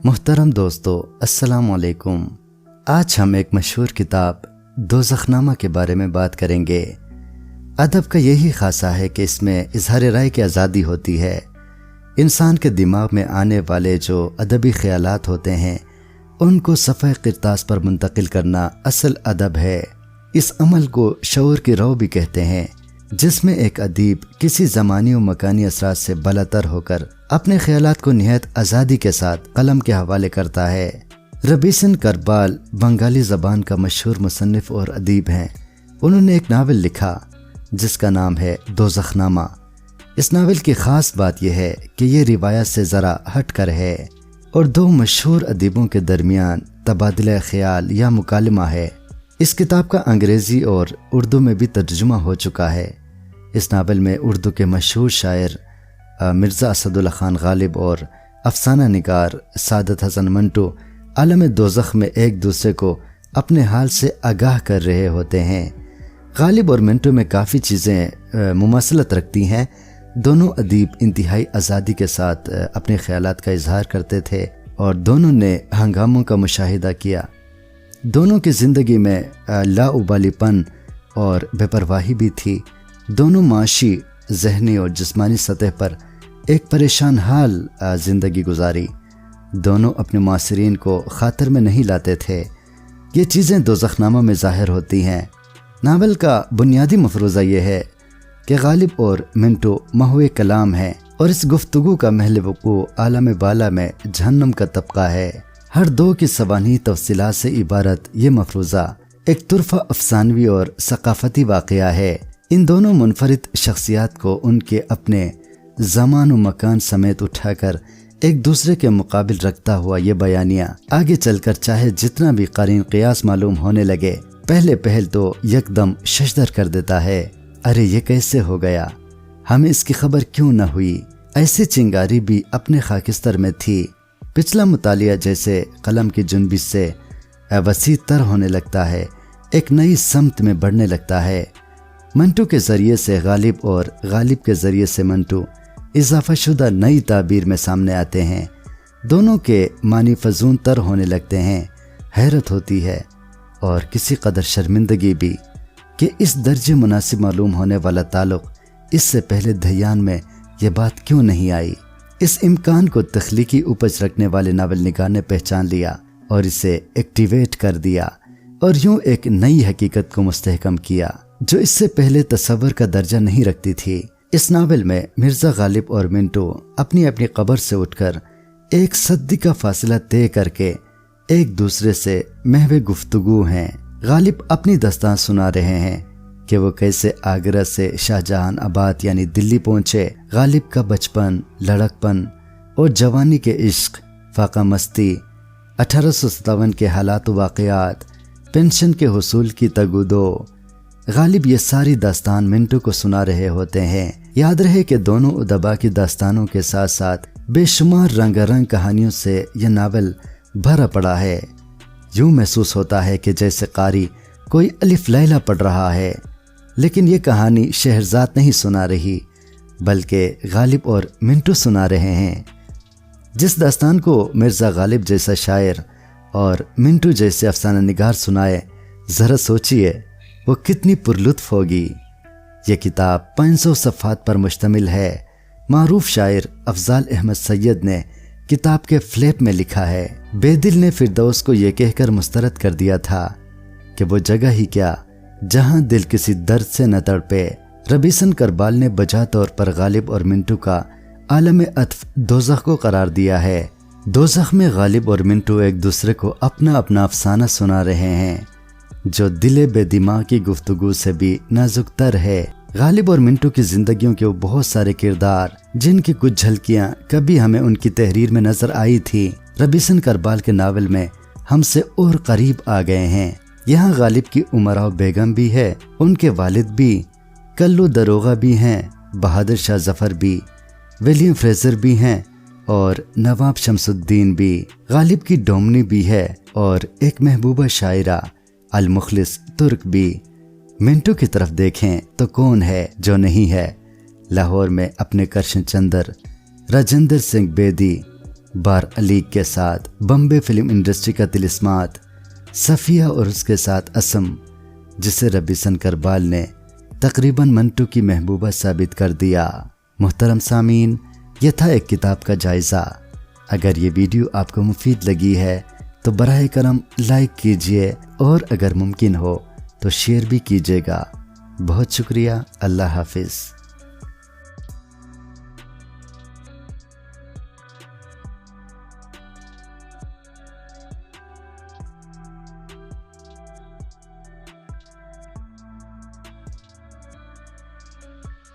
मोहतरम दोस्तों, अस्सलाम वालेकुम आज हम एक मशहूर किताब दो जखनामा के बारे में बात करेंगे। अदब का यही खासा है कि इसमें इजहार राय की आज़ादी होती है। इंसान के दिमाग में आने वाले जो अदबी ख्यालात होते हैं, उनको सफ़े किरतास पर मुंतकिल करना असल अदब है। इस अमल को शौर की रो भी कहते हैं। जिसमें एक अदीब किसी ज़मानी और मकानी असरात से बलातर होकर अपने ख्याल को नहायत आज़ादी के साथ कलम के हवाले करता है। रबीसन करबाल बंगाली ज़बान का मशहूर मुसनफ़ और अदीब हैं। उन्होंने एक नावल लिखा, जिसका नाम है दो जखनामा इस नावल की ख़ास बात यह है कि यह रिवायत से ज़रा हट कर है और दो मशहूर अदीबों के दरमियान तबादला ख्याल या मुकालमा है। इस किताब का अंग्रेज़ी और उर्दू में भी तर्जुमा हो चुका है। इस नावल में उर्दू के मशहूर शायर मिर्ज़ा असदुल्ला खान गालिब और अफसाना निगार सादत हसन मंटू आलम दोजख में एक दूसरे को अपने हाल से आगाह कर रहे होते हैं। गालिब और मिंटू में काफ़ी चीज़ें मुमासलत रखती हैं। दोनों अदीब इंतहाई आज़ादी के साथ अपने ख्याल का इजहार करते थे और दोनों ने हंगामों का मुशाहिदा किया। दोनों की ज़िंदगी में लाउबालीपन और बेपरवाही भी थी। दोनों माशी जहनी और जिस्मानी सतह पर एक परेशान हाल ज़िंदगी गुजारी। दोनों अपने मासरीन को ख़ातर में नहीं लाते थे। ये चीज़ें दो जखनामा में ज़ाहिर होती हैं। नावल का बुनियादी मफरूज़ा यह है कि गालिब और मिंटो महुए कलाम है और इस गुफ्तगु का महल वकू आलम बाला में जहन्नम का तबका है। हर दो की सवानी तफसीलात से इबारत ये मफरूज़ा एक तुरफा अफसानवी और सकाफती वाक़ है। इन दोनों मुनफरद शख्सियात को उनके अपने जमान मकान समेत उठाकर एक दूसरे के मुकाबिल रखता हुआ ये बयानिया। आगे चलकर चाहे जितना भी कारीन कयास मालूम होने लगे, पहले पहल तो यकदम शशदर कर देता है। अरे, ये कैसे हो गया? हमें इसकी खबर क्यों न हुई? ऐसी चिंगारी भी अपने खाकिस्तर में थी। पिछला मुतालिया जैसे कलम की जुनबिश से वसी तर होने लगता है, एक नई समत में बढ़ने लगता है। मंटू के ज़रिए से गालिब और गालिब के ज़रिए से मंटू इजाफा शुदा नई ताबीर में सामने आते हैं। दोनों के मानी फजून तर होने लगते हैं, हैरत होती है और किसी कदर शर्मिंदगी भी कि इस दर्जे मुनासिब मालूम होने वाला ताल्लुक इससे पहले दयान में यह बात क्यों नहीं आई? इस इम्कान को तख्लीकी उपज रखने वाले नावल निगार ने पहचान लिया और इसे एक्टिवेट कर दिया और यूँ एक नई हकीकत को मुस्तहकम किया। जो इससे पहले तस्वर का दर्जा नहीं रखती थी, इस नावल में मिर्ज़ा गालिब और मिंटो अपनी अपनी कबर से उठकर एक सदी का फासला तय करके एक दूसरे से महवे गुफ्तगु हैं। गालिब अपनी दस्तान सुना रहे हैं कि वो कैसे आगरा से शाहजहां आबाद यानी दिल्ली पहुँचे। गालिब का बचपन, लड़कपन और जवानी के इश्क, फाका मस्ती, अठारह के हालात वाकयात, पेंशन के हसूल की तगुदो गालिब ये सारी दास्तान मिंटू को सुना रहे होते हैं। याद रहे कि दोनों उदबा की दास्तानों के साथ साथ बेशुमार रंगारंग कहानियों से यह नावल भरा पड़ा है। यूँ महसूस होता है कि जैसे कारी कोई अलिफ लैला पढ़ रहा है, लेकिन ये कहानी शहरजाद नहीं सुना रही, बल्कि गालिब और मिंटू सुना रहे हैं। जिस दास्तान को मिर्ज़ा गालिब जैसा शायर और मिंटू जैसे अफसाना निगार सुनाए, ज़रा सोचिए वो कितनी पुरलुत्फ होगी। ये किताब 500 सफ़ात पर मुश्तमिल है। मारूफ शायर अफजाल अहमद सैयद ने किताब के फ्लैप में लिखा है। बेदिल ने फिरदौस को यह कहकर मुस्तरद कर दिया था कि वो जगह ही क्या, जहाँ दिल किसी दर्द से न तड़पे। रबीसन करबाल ने बजा तौर पर गालिब और मिंटू का आलम अतफ दोजख को करार दिया है। दोजख में गालिब और मिंटू एक दूसरे को अपना अपना अफसाना सुना रहे हैं। जो दिले बेदिमाग की गुफ्तगु से भी नाजुकतर है। गालिब और मिंटू की जिंदगियों के बहुत सारे किरदार, जिनकी कुछ झलकियाँ कभी हमें उनकी तहरीर में नज़र आई थी, रबीसन करबाल के नावल में हमसे और करीब आ गए हैं। यहाँ गालिब की उमराव बेगम भी है, उनके वालिद भी, कल्लू दरोगा भी हैं, बहादुर शाह ज़फ़र भी, विलियम फ्रेजर भी हैं और नवाब शमसुद्दीन भी। गालिब की डोमनी भी है और एक महबूबा शायरा अल मुखलिस तुर्क भी, मिंटू की तरफ़ देखें तो कौन है जो नहीं है। लाहौर में अपने कृष्ण चंद्र, राजेंद्र सिंह बेदी, बार अली के साथ बम्बे फ़िल्म इंडस्ट्री का तिलिस्मात, सफ़िया और उसके साथ असम, जिसे रबी शंकर बाल ने तकरीबन मंटू की महबूबा साबित कर दिया। मोहतरम सामीन, यह था एक किताब का जायज़ा। अगर ये वीडियो आपको मुफीद लगी है तो बर करम लाइक कीजिए और अगर मुमकिन हो तो शेयर भी कीजिएगा। बहुत शुक्रिया। अल्लाह हाफिज़।